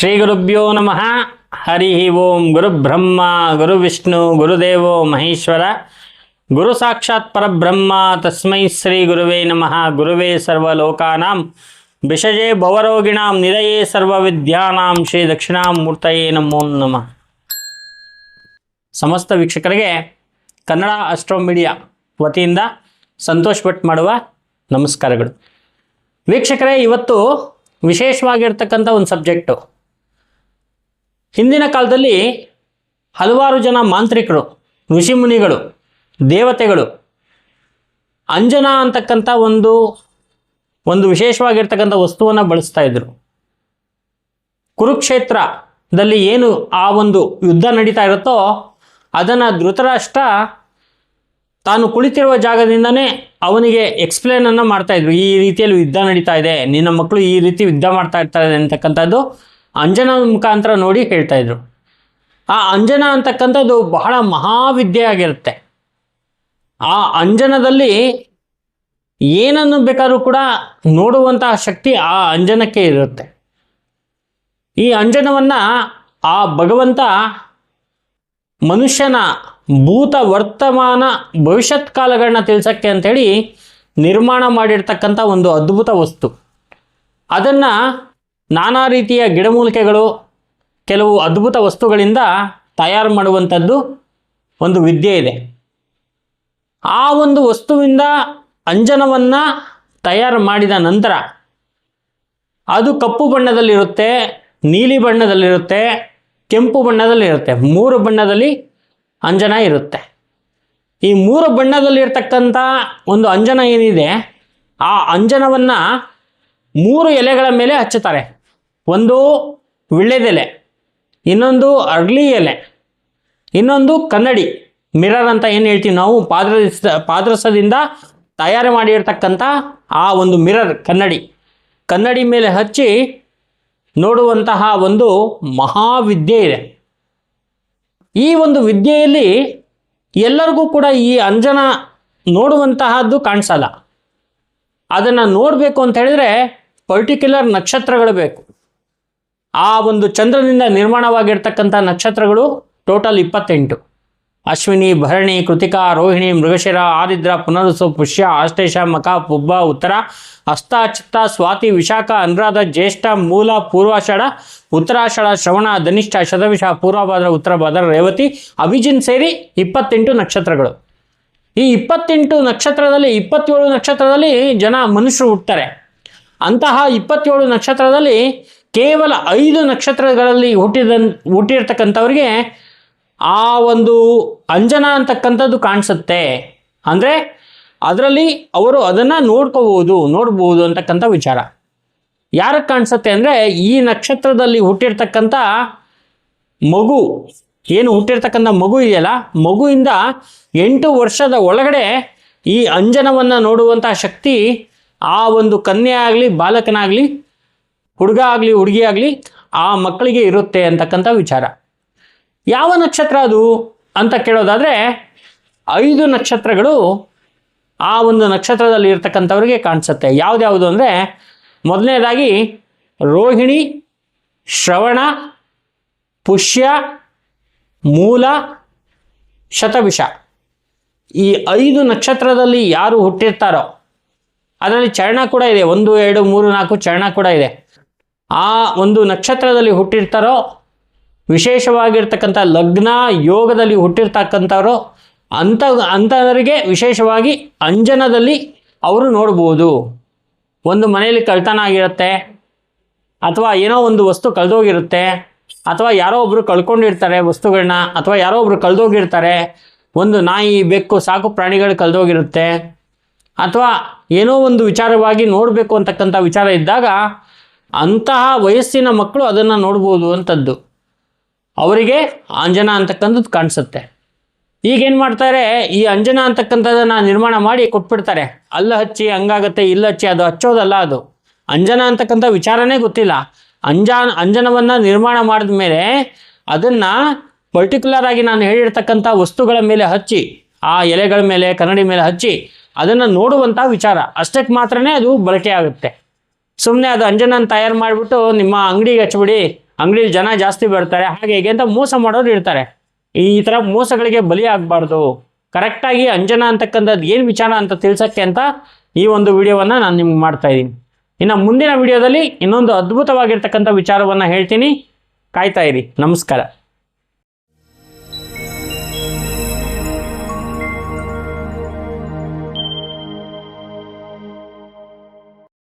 ಶ್ರೀ ಗುರುಭ್ಯೋ ನಮಃ. ಹರಿ ಓಂ ಗುರುಬ್ರಹ್ಮ ಗುರುವಿಷ್ಣು ಗುರುದೇವೋ ಮಹೇಶ್ವರ. ಗುರು ಸಾಕ್ಷಾತ್ ಪರಬ್ರಹ್ಮ, ತಸ್ಮೈ ಶ್ರೀ ಗುರುವೇ ನಮಃ. ಗುರುವೇ ಸರ್ವಲೋಕಾನಾಂ ವಿಷಜೇ ಭವರೋಗಿಣಾಂ ನಿರಯೇ ಸರ್ವವಿದ್ಯಾನಾಂ, ಶ್ರೀ ದಕ್ಷಿಣಾಮೂರ್ತಯೇ ನಮೋ ನಮಃ. ಸಮಸ್ತ ವೀಕ್ಷಕರಿಗೆ ಕನ್ನಡ ಅಸ್ಟ್ರೋ ಮೀಡಿಯಾ ವತಿಯಿಂದ ಸಂತೋಷ್ ಭಟ್ ಮಾಡುವ ನಮಸ್ಕಾರಗಳು. ವೀಕ್ಷಕರೇ, ಇವತ್ತು ವಿಶೇಷವಾಗಿರ್ತಕ್ಕಂಥ ಒಂದು ಸಬ್ಜೆಕ್ಟು. ಹಿಂದಿನ ಕಾಲದಲ್ಲಿ ಹಲವಾರು ಜನ ಮಾಂತ್ರಿಕರು ಋಷಿಮುನಿಗಳು ದೇವತೆಗಳು, ಅಂಜನ ಅಂತಕ್ಕಂಥ ಒಂದು ಒಂದು ವಿಶೇಷವಾಗಿರ್ತಕ್ಕಂಥ ವಸ್ತುವನ್ನು ಬಳಸ್ತಾ ಇದ್ರು. ಕುರುಕ್ಷೇತ್ರದಲ್ಲಿ ಏನು ಆ ಒಂದು ಯುದ್ಧ ನಡೀತಾ ಇರುತ್ತೋ ಅದನ್ನು ಧೃತರಾಷ್ಟ್ರ ತಾನು ಕುಳಿತಿರುವ ಜಾಗದಿಂದನೇ ಅವನಿಗೆ ಎಕ್ಸ್ಪ್ಲೇನನ್ನು ಮಾಡ್ತಾಯಿದ್ರು ಈ ರೀತಿಯಲ್ಲಿ ಯುದ್ಧ ನಡೀತಾ ಇದೆ, ನಿನ್ನ ಮಕ್ಕಳು ಈ ರೀತಿ ಯುದ್ಧ ಮಾಡ್ತಾ ಇರ್ತಾರೆ ಅಂತಕ್ಕಂಥದ್ದು ಅಂಜನ ಮುಖಾಂತರ ನೋಡಿ ಹೇಳ್ತಾ ಇದ್ರು. ಆ ಅಂಜನ ಅಂತಕ್ಕಂಥದ್ದು ಬಹಳ ಮಹಾವಿದ್ಯೆ ಆಗಿರುತ್ತೆ. ಆ ಅಂಜನದಲ್ಲಿ ಏನನ್ನು ಬೇಕಾದರೂ ಕೂಡ ನೋಡುವಂತಹ ಶಕ್ತಿ ಆ ಅಂಜನಕ್ಕೆ ಇರುತ್ತೆ. ಈ ಅಂಜನವನ್ನು ಆ ಭಗವಂತ ಮನುಷ್ಯನ ಭೂತ ವರ್ತಮಾನ ಭವಿಷ್ಯತ್ ಕಾಲಗಳನ್ನ ತಿಳಿಸೋಕ್ಕೆ ಅಂಥೇಳಿ ನಿರ್ಮಾಣ ಮಾಡಿರ್ತಕ್ಕಂಥ ಒಂದು ಅದ್ಭುತ ವಸ್ತು. ಅದನ್ನು ನಾನಾ ರೀತಿಯ ಗಿಡಮೂಲಿಕೆಗಳು ಕೆಲವು ಅದ್ಭುತ ವಸ್ತುಗಳಿಂದ ತಯಾರು ಮಾಡುವಂಥದ್ದು ಒಂದು ವಿದ್ಯೆ ಇದೆ. ಆ ಒಂದು ವಸ್ತುವಿಂದ ಅಂಜನವನ್ನು ತಯಾರು ಮಾಡಿದ ನಂತರ ಅದು ಕಪ್ಪು ಬಣ್ಣದಲ್ಲಿರುತ್ತೆ, ನೀಲಿ ಬಣ್ಣದಲ್ಲಿರುತ್ತೆ, ಕೆಂಪು ಬಣ್ಣದಲ್ಲಿರುತ್ತೆ. ಮೂರು ಬಣ್ಣದಲ್ಲಿ ಅಂಜನ ಇರುತ್ತೆ. ಈ ಮೂರು ಬಣ್ಣದಲ್ಲಿರ್ತಕ್ಕಂಥ ಒಂದು ಅಂಜನ ಏನಿದೆ, ಆ ಅಂಜನವನ್ನು ಮೂರು ಎಲೆಗಳ ಮೇಲೆ ಹಚ್ಚುತ್ತಾರೆ. ಒಂದು ವಿಳ್ಳೆದೆಲೆ ಇನ್ನೊಂದು ಅರ್ಲಿ ಎಲೆ, ಇನ್ನೊಂದು ಕನ್ನಡಿ, ಮಿರರ್ ಅಂತ ಏನು ಹೇಳ್ತೀವಿ ನಾವು? ಪಾದ್ರಸ, ಪಾದ್ರಸದಿಂದ ತಯಾರು ಮಾಡಿರ್ತಕ್ಕಂಥ ಆ ಒಂದು ಮಿರರ್ ಕನ್ನಡಿ. ಕನ್ನಡಿ ಮೇಲೆ ಹಚ್ಚಿ ನೋಡುವಂತಹ ಒಂದು ಮಹಾವಿದ್ಯೆ ಇದೆ. ಈ ಒಂದು ವಿದ್ಯೆಯಲ್ಲಿ ಎಲ್ಲರಿಗೂ ಕೂಡ ಈ ಅಂಜನ ನೋಡುವಂತಹದ್ದು ಕಾಣಿಸಲ್ಲ. ಅದನ್ನು ನೋಡಬೇಕು ಅಂತ ಹೇಳಿದ್ರೆ ಪರ್ಟಿಕ್ಯುಲರ್ ನಕ್ಷತ್ರಗಳು ಬೇಕು. ಆ ಒಂದು ಚಂದ್ರನಿಂದ ನಿರ್ಮಾಣವಾಗಿರ್ತಕ್ಕಂಥ ನಕ್ಷತ್ರಗಳು ಟೋಟಲ್ ಇಪ್ಪತ್ತೆಂಟು. ಅಶ್ವಿನಿ, ಭರಣಿ, ಕೃತಿಕಾ, ರೋಹಿಣಿ, ಮೃಗಶಿರ ಆರಿದ್ರ ಪುನರುಸು, ಪುಷ್ಯ ಆಶ್ಲೇಷ ಮಕ, ಪುಬ್ಬ, ಉತ್ತರ ಹಸ್ತ ಚಿತ್ತ, ಸ್ವಾತಿ, ವಿಶಾಖ, ಅನುರಾಧ, ಜ್ಯೇಷ್ಠ, ಮೂಲ, ಪೂರ್ವಾಷಾಢ, ಉತ್ತರಾಷಾಢ, ಶ್ರವಣ, ಧನಿಷ್ಠ, ಶತವಿಷ, ಪೂರ್ವಭಾದ್ರ ಉತ್ತರ ಭಾದ್ರ ರೇವತಿ, ಅಭಿಜಿನ್ ಸೇರಿ ಇಪ್ಪತ್ತೆಂಟು ನಕ್ಷತ್ರಗಳು. ಈ ಇಪ್ಪತ್ತೆಂಟು ನಕ್ಷತ್ರದಲ್ಲಿ, ಇಪ್ಪತ್ತೇಳು ನಕ್ಷತ್ರದಲ್ಲಿ ಜನ ಮನುಷ್ಯರು ಹುಟ್ಟುತ್ತಾರೆ ಅಂತಹ ಇಪ್ಪತ್ತೇಳು ನಕ್ಷತ್ರದಲ್ಲಿ ಕೇವಲ ಐದು ನಕ್ಷತ್ರಗಳಲ್ಲಿ ಹುಟ್ಟಿದ ಹುಟ್ಟಿರ್ತಕ್ಕಂಥವ್ರಿಗೆ ಆ ಒಂದು ಅಂಜನ ಅಂತಕ್ಕಂಥದ್ದು ಕಾಣಿಸುತ್ತೆ. ಅಂದರೆ ಅದರಲ್ಲಿ ಅವರು ಅದನ್ನು ನೋಡ್ಕೋಬಹುದು ನೋಡ್ಬೋದು ಅಂತಕ್ಕಂಥ ವಿಚಾರ. ಯಾರಕ್ಕೆ ಕಾಣಿಸುತ್ತೆ ಅಂದರೆ ಈ ನಕ್ಷತ್ರದಲ್ಲಿ ಹುಟ್ಟಿರ್ತಕ್ಕಂಥ ಮಗು, ಏನು ಹುಟ್ಟಿರ್ತಕ್ಕಂಥ ಮಗು ಇದೆಯಲ್ಲ, ಮಗುವಿಂದ ಎಂಟು ವರ್ಷದ ಒಳಗಡೆ ಈ ಅಂಜನವನ್ನು ನೋಡುವಂಥ ಶಕ್ತಿ ಆ ಒಂದು ಕನ್ಯೆ ಆಗಲಿ, ಬಾಲಕನಾಗಲಿ ಹುಡುಗ ಆಗಲಿ, ಹುಡುಗಿ ಆಗಲಿ ಆ ಮಕ್ಕಳಿಗೆ ಇರುತ್ತೆ ಅಂತಕ್ಕಂಥ ವಿಚಾರ. ಯಾವ ನಕ್ಷತ್ರ ಅದು ಅಂತ ಕೇಳೋದಾದರೆ ಐದು ನಕ್ಷತ್ರಗಳು ಆ ಒಂದು ನಕ್ಷತ್ರದಲ್ಲಿ ಇರ್ತಕ್ಕಂಥವ್ರಿಗೆ ಕಾಣಿಸುತ್ತೆ. ಯಾವುದ್ಯಾವುದು ಅಂದರೆ ಮೊದಲನೇದಾಗಿ ರೋಹಿಣಿ, ಶ್ರವಣ, ಪುಷ್ಯ, ಮೂಲ, ಶತವಿಷ. ಈ ಐದು ನಕ್ಷತ್ರದಲ್ಲಿ ಯಾರು ಹುಟ್ಟಿರ್ತಾರೋ, ಅದರಲ್ಲಿ ಚರಣ ಕೂಡ ಇದೆ. ಒಂದು, ಎರಡು, ಮೂರು, ನಾಲ್ಕು ಚರಣ ಕೂಡ ಇದೆ. ಆ ಒಂದು ನಕ್ಷತ್ರದಲ್ಲಿ ಹುಟ್ಟಿರ್ತಾರೋ, ವಿಶೇಷವಾಗಿರ್ತಕ್ಕಂಥ ಲಗ್ನ ಯೋಗದಲ್ಲಿ ಹುಟ್ಟಿರ್ತಕ್ಕಂಥವ್ರು ಅಂಥ ಅಂಥವರಿಗೆ ವಿಶೇಷವಾಗಿ ಅಂಜನದಲ್ಲಿ ಅವರು ನೋಡ್ಬೋದು. ಒಂದು ಮನೆಯಲ್ಲಿ ಕಳ್ತನ ಆಗಿರುತ್ತೆ ಅಥವಾ ಏನೋ ಒಂದು ವಸ್ತು ಕಳೆದೋಗಿರುತ್ತೆ, ಅಥವಾ ಯಾರೋ ಒಬ್ಬರು ಕಳ್ಕೊಂಡಿರ್ತಾರೆ ವಸ್ತುಗಳನ್ನ ಅಥವಾ ಯಾರೋ ಒಬ್ಬರು ಕಳೆದೋಗಿರ್ತಾರೆ, ಒಂದು ನಾಯಿ, ಬೆಕ್ಕು, ಸಾಕು ಪ್ರಾಣಿಗಳು ಕಳೆದೋಗಿರುತ್ತೆ, ಅಥವಾ ಏನೋ ಒಂದು ವಿಚಾರವಾಗಿ ನೋಡಬೇಕು ಅಂತಕ್ಕಂಥ ವಿಚಾರ ಇದ್ದಾಗ ಅಂತಹ ವಯಸ್ಸಿನ ಮಕ್ಕಳು ಅದನ್ನು ನೋಡ್ಬೋದು ಅಂತದ್ದು. ಅವರಿಗೆ ಅಂಜನ ಅಂತಕ್ಕಂಥದ್ದು ಕಾಣಿಸುತ್ತೆ. ಈಗೇನು ಮಾಡ್ತಾರೆ, ಈ ಅಂಜನ ಅಂತಕ್ಕಂಥದ್ದನ್ನು ನಿರ್ಮಾಣ ಮಾಡಿ ಕೊಟ್ಬಿಡ್ತಾರೆ. ಅಲ್ಲ ಹಚ್ಚಿ ಹಂಗಾಗತ್ತೆ, ಇಲ್ಲ ಹಚ್ಚಿ ಅದು ಹಚ್ಚೋದಲ್ಲ ಅದು. ಅಂಜನ ಅಂತಕ್ಕಂಥ ವಿಚಾರನೇ ಗೊತ್ತಿಲ್ಲ. ಅಂಜಾನ ಅಂಜನವನ್ನು ನಿರ್ಮಾಣ ಮಾಡಿದ ಮೇಲೆ ಅದನ್ನು ಪರ್ಟಿಕ್ಯುಲರ್ ಆಗಿ ನಾನು ಹೇಳಿರ್ತಕ್ಕಂಥ ವಸ್ತುಗಳ ಮೇಲೆ ಹಚ್ಚಿ, ಆ ಎಲೆಗಳ ಮೇಲೆ, ಕನ್ನಡಿ ಮೇಲೆ ಹಚ್ಚಿ ಅದನ್ನು ನೋಡುವಂಥ ವಿಚಾರ. ಅಷ್ಟಕ್ಕೆ ಮಾತ್ರನೇ ಅದು ಬಳಕೆ ಆಗುತ್ತೆ. ಸುಮ್ಮನೆ ಅದು ಅಂಜನನ್ನು ತಯಾರು ಮಾಡಿಬಿಟ್ಟು ನಿಮ್ಮ ಅಂಗಡಿಗೆ ಹಚ್ಬಿಡಿ, ಅಂಗಡಿಲಿ ಜನ ಜಾಸ್ತಿ ಬರ್ತಾರೆ, ಹಾಗೆ ಹೀಗೆ ಅಂತ ಮೋಸ ಮಾಡೋರು ಇರ್ತಾರೆ. ಈ ಥರ ಮೋಸಗಳಿಗೆ ಬಲಿ ಆಗಬಾರ್ದು. ಕರೆಕ್ಟಾಗಿ ಅಂಜನ ಅಂತಕ್ಕಂಥದ್ದು ಏನು ವಿಚಾರ ಅಂತ ತಿಳ್ಸೋಕ್ಕೆ ಅಂತ ಈ ಒಂದು ವಿಡಿಯೋವನ್ನು ನಾನು ನಿಮ್ಗೆ ಮಾಡ್ತಾ ಇದ್ದೀನಿ. ಇನ್ನು ಮುಂದಿನ ವಿಡಿಯೋದಲ್ಲಿ ಇನ್ನೊಂದು ಅದ್ಭುತವಾಗಿರ್ತಕ್ಕಂಥ ವಿಚಾರವನ್ನು ಹೇಳ್ತೀನಿ. ಕಾಯ್ತಾ ಇರಿ. ನಮಸ್ಕಾರ.